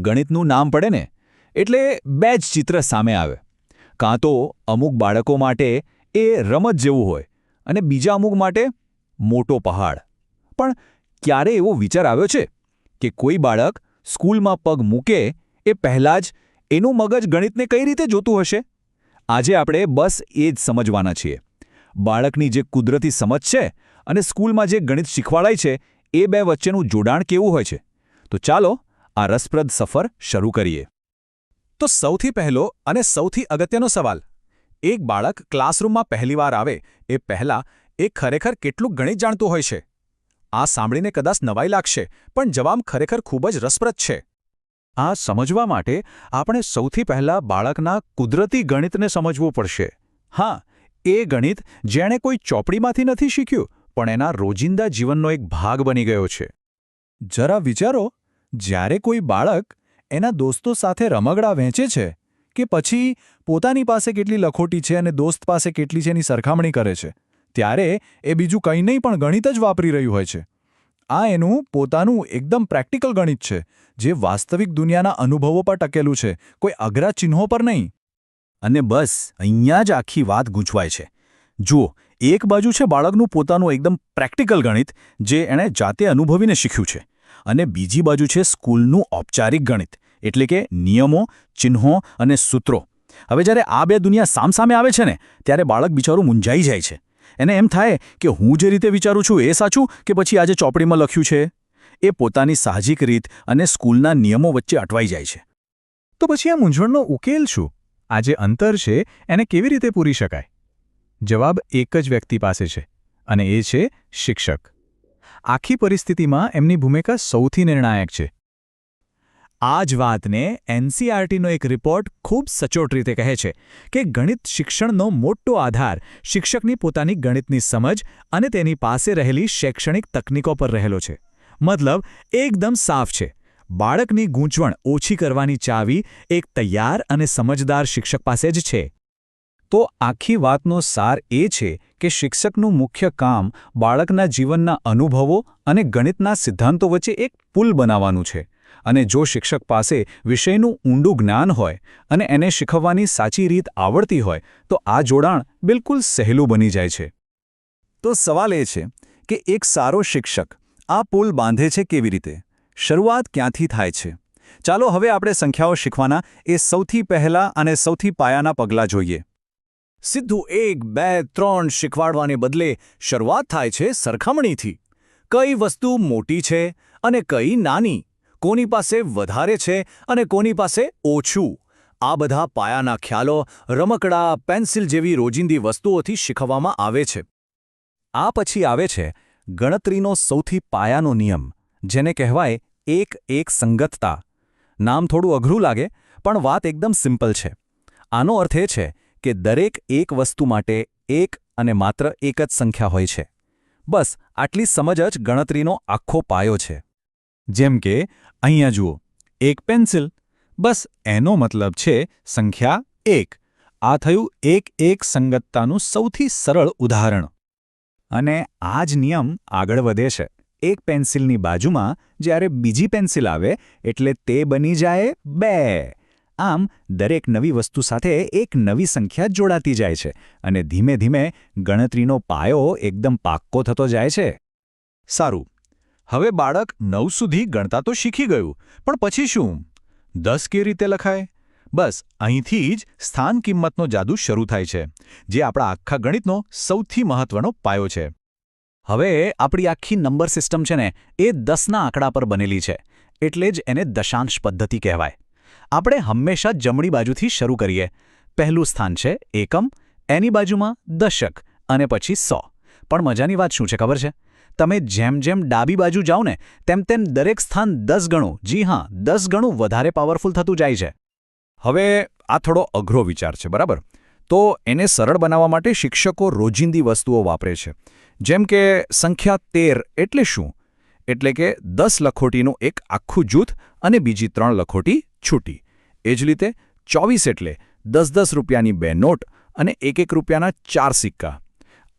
ગણિતનું નામ પડે ને, એટલે બે જ ચિત્ર સામે આવે. કાં તો અમુક બાળકો માટે એ રમત જેવું હોય અને બીજા અમુક માટે મોટો પહાડ. પણ ક્યારે એવો વિચાર આવ્યો છે કે કોઈ બાળક સ્કૂલમાં પગ મૂકે એ પહેલાં જ એનું મગજ ગણિતને કઈ રીતે જોતું હશે? આજે આપણે બસ એ જ સમજવાના છીએ. બાળકની જે કુદરતી સમજ છે અને સ્કૂલમાં જે ગણિત શીખવાડાય છે, એ બે વચ્ચેનું જોડાણ કેવું હોય છે? તો ચાલો આ રસપ્રદ સફર શરૂ કરીએ. તો સૌથી પહેલો અને સૌથી અગત્યનો સવાલ, એક બાળક ક્લાસરૂમમાં પહેલીવાર આવે એ પહેલાં એ ખરેખર કેટલું ગણિત જાણતું હોય છે? આ સાંભળીને કદાચ નવાઈ લાગશે, પણ જવાબ ખરેખર ખૂબ જ રસપ્રદ છે. આ સમજવા માટે આપણે સૌથી પહેલા બાળકના કુદરતી ગણિતને સમજવું પડશે. હા, એ ગણિત જેણે કોઈ ચોપડીમાંથી નથી શીખ્યું, પણ એના રોજિંદા જીવનનો એક ભાગ બની ગયો છે. જરા વિચારો જ્યારે કોઈ બાળક એના દોસ્તો સાથે રમકડા વહેંચે છે કે પછી પોતાની પાસે કેટલી લખોટી છે અને દોસ્ત પાસે કેટલી છે એની સરખામણી કરે છે, ત્યારે એ બીજું કંઈ નહીં પણ ગણિત જ વાપરી રહ્યું હોય છે. આ એનું પોતાનું એકદમ પ્રેક્ટિકલ ગણિત છે, જે વાસ્તવિક દુનિયાના અનુભવો પર ટકેલું છે, કોઈ અઘરા ચિહ્નો પર નહીં. અને બસ, અહીંયા જ આખી વાત ગૂંચવાય છે. જુઓ, એક બાજુ છે બાળકનું પોતાનું એકદમ પ્રેક્ટિકલ ગણિત, જે એણે જાતે અનુભવીને શીખ્યું છે. અને બીજી બાજુ છે સ્કૂલનું ઔપચારિક ગણિત, એટલે કે નિયમો, ચિહ્નો અને સૂત્રો. હવે જ્યારે આ બે દુનિયા સામસામે આવે છે ને, ત્યારે બાળક બિચારું મૂંઝાઈ જાય છે. એને એમ થાય કે હું જે રીતે વિચારું છું એ સાચું કે પછી આજે ચોપડીમાં લખ્યું છે? એ પોતાની સાહજિક રીત અને સ્કૂલના નિયમો વચ્ચે અટવાઈ જાય છે. તો પછી આ મૂંઝવણનો ઉકેલ શું? આ જે અંતર છે, એને કેવી રીતે પૂરી શકાય? જવાબ એક જ વ્યક્તિ પાસે છે, અને એ છે શિક્ષક. આખી પરિસ્થિતિમાં એમની ભૂમિકા સૌથી નિર્ણાયક છે. આ જ વાતને એનસીઆરટીનો એક રિપોર્ટ ખૂબ સચોટ રીતે કહે છે કે ગણિત શિક્ષણનો મોટો આધાર શિક્ષકની પોતાની ગણિતની સમજ અને તેની પાસે રહેલી શૈક્ષણિક તકનીકો પર રહેલો છે. મતલબ, એકદમ સાફ છે. બાળકની ગૂંચવણ ઓછી કરવાની ચાવી એક તૈયાર અને સમજદાર શિક્ષક પાસે જ છે. તો આખી વાતનો સાર એ છે કે શિક્ષકનું મુખ્ય કામ બાળકના જીવનના અનુભવો અને ગણિતના સિદ્ધાંતો વચ્ચે એક પુલ બનાવવાનું છે. અને જો શિક્ષક પાસે વિષયનું ઊંડું જ્ઞાન હોય અને એને શીખવવાની સાચી રીત આવડતી હોય, તો આ જોડાણ બિલકુલ સહેલું બની જાય છે. તો સવાલ એ છે કે એક સારો શિક્ષક આ પુલ બાંધે છે કેવી રીતે? શરૂઆત ક્યાંથી થાય છે? ચાલો હવે આપણે સંખ્યાઓ શીખવાના એ સૌથી પહેલા અને સૌથી પાયાના પગલાં જોઈએ. સીધું એક, બે, ત્રણ શીખવાડવાને બદલે શરૂઆત થાય છે સરખામણીથી. કઈ વસ્તુ મોટી છે અને કઈ નાની? કોની પાસે વધારે છે અને કોની પાસે ઓછું? આ બધા પાયાના ખ્યાલો રમકડા, પેન્સિલ જેવી રોજિંદી વસ્તુઓથી શીખવવામાં આવે છે. આ પછી આવે છે ગણતરીનો સૌથી પાયાનો નિયમ, જેને કહેવાય એક એક સંગતતા. નામ થોડું અઘરું લાગે, પણ વાત એકદમ સિમ્પલ છે. આનો અર્થ એ છે કે દરેક એક વસ્તુ માટે એક અને માત્ર એક જ સંખ્યા હોય છે. બસ, આટલી સમજ જ ગણતરીનો આખો પાયો છે. જેમ કે, અહીંયા જુઓ, એક પેન્સિલ. બસ, એનો મતલબ છે સંખ્યા એક. આ થયું એક એક સંગતતાનું સૌથી સરળ ઉદાહરણ. અને આ જ નિયમ આગળ વધે છે. એક પેન્સિલની બાજુમાં જ્યારે બીજી પેન્સિલ આવે, એટલે તે બની જાય બે. આમ દરેક નવી વસ્તુ સાથે એક નવી સંખ્યા જોડાતી જાય છે અને ધીમે ધીમે ગણતરીનો પાયો એકદમ પાક્કો થતો જાય છે. સારું. હવે બાળક નવ સુધી ગણતા તો શીખી ગયું, પણ પછી શું? દસ કે રીતે લખાય? બસ, અહીંથી જ સ્થાન કિંમતનો જાદુ શરૂ થાય છે, જે આપણા આખા ગણિતનો સૌથી મહત્વનો પાયો છે. હવે આપણી આખી નંબર સિસ્ટમ છે ને એ દસના આંકડા પર બનેલી છે, એટલે જ એને દશાંશ પદ્ધતિ કહેવાય. આપણે હંમેશા જમણી બાજુથી શરૂ કરીએ. પહેલું સ્થાન છે એકમ, એની બાજુમાં દશક અને પછી સો. પણ મજાની વાત શું છે ખબર છે? તમે જેમ જેમ ડાબી બાજુ જાઓ ને, તેમ તેમ દરેક સ્થાન દસ ગણું. જી હા, દસ ગણું વધારે પાવરફુલ થતું જાય છે. હવે આ થોડો અઘરો વિચાર છે, બરાબર? તો એને સરળ બનાવવા માટે શિક્ષકો રોજિંદી વસ્તુઓ વાપરે છે. જેમ કે સંખ્યા તેર એટલે શું? એટલે કે દસ લખોટીનું એક આખું જૂથ અને બીજી ત્રણ લખોટી છૂટી. એ જ રીતે ચોવીસ એટલે દસ દસ રૂપિયાની બે નોટ અને એક એક રૂપિયાના ચાર સિક્કા.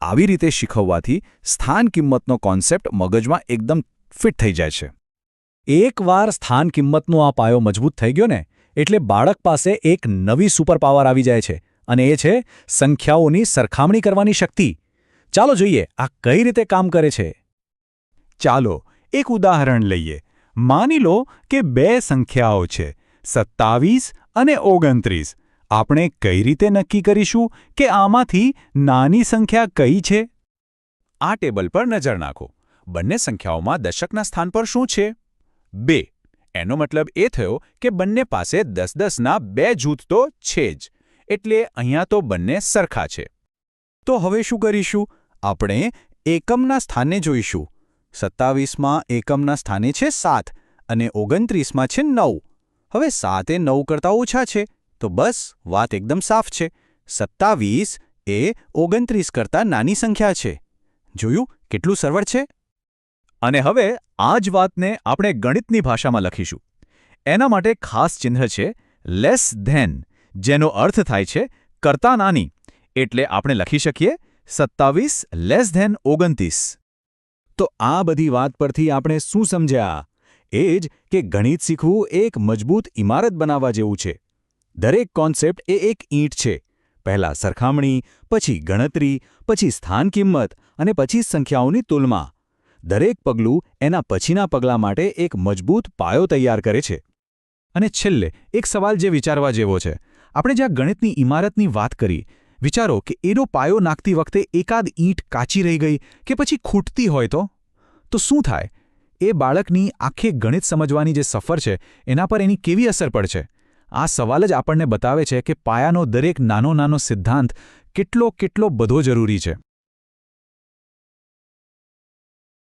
આવી રીતે શીખવવાથી સ્થાન કિંમતનો કોન્સેપ્ટ મગજમાં એકદમ ફિટ થઈ જાય છે. એકવાર સ્થાન કિંમતનો આ પાયો મજબૂત થઈ ગયો ને, એટલે બાળક પાસે એક નવી સુપરપાવર આવી જાય છે અને એ છે સંખ્યાઓની સરખામણી કરવાની શક્તિ. ચાલો જોઈએ આ કઈ રીતે કામ કરે છે. ચાલો એક ઉદાહરણ લઈએ. માની લો કે બે સંખ્યાઓ છે. સત્તાવીસ અને ઓગણત્રીસ. આપણે કઈ રીતે નક્કી કરીશું કે આમાંથી નાની સંખ્યા કઈ છે? આ ટેબલ પર નજર નાખો. બંને સંખ્યાઓમાં દશકના સ્થાન પર શું છે? બે. એનો મતલબ એ થયો કે બંને પાસે દસ દસના બે જૂથ તો છે જ. એટલે અહીંયા તો બંને સરખા છે. તો હવે શું કરીશું? આપણે એકમના સ્થાને જોઈશું. સત્તાવીસમાં એકમના સ્થાને છે સાત અને ઓગણત્રીસમાં છે નવ. હવે સાતે નવ કરતાં ઓછા છે. તો બસ, વાત એકદમ સાફ છે. સત્તાવીસ એ ઓગણત્રીસ કરતાં નાની સંખ્યા છે. જોયું? કેટલું સરળ છે? અને હવે આ જ વાતને આપણે ગણિતની ભાષામાં લખીશું. એના માટે ખાસ ચિહ્ન છે, લેસ ધેન જેનો અર્થ થાય છે, કરતા નાની એટલે આપણે લખી શકીએ, સત્તાવીસ લેસ ધેન ઓગણત્રીસ તો આ બધી વાત પરથી આપણે શું સમજ્યા? એ જ કે ગણિત શીખવું એક મજબૂત ઇમારત બનાવવા જેવું છે. દરેક કોન્સેપ્ટ એ એક ઈંટ છે. પહેલા સરખામણી, પછી ગણતરી, પછી સ્થાન કિંમત અને પછી સંખ્યાઓની તુલના. દરેક પગલું એના પછીના પગલા માટે એક મજબૂત પાયો તૈયાર કરે છે. અને છેલ્લે એક સવાલ જે વિચારવા જેવો છે. આપણે જ્યાં ગણિતની ઇમારતની વાત કરી, વિચારો કે એનો પાયો નાખતી વખતે એકાદ ઈંટ કાચી રહી ગઈ કે પછી ખૂટતી હોય તો? તો શું થાય? એ બાળકની આખે ગણિત સમજવાની જે સફર છે, એના પર એની કેવી અસર પડશે? આ સવાલ જ આપણને બતાવે છે કે પાયાનો દરેક નાનો નાનો સિદ્ધાંત કેટલો કેટલો બધો જરૂરી છે.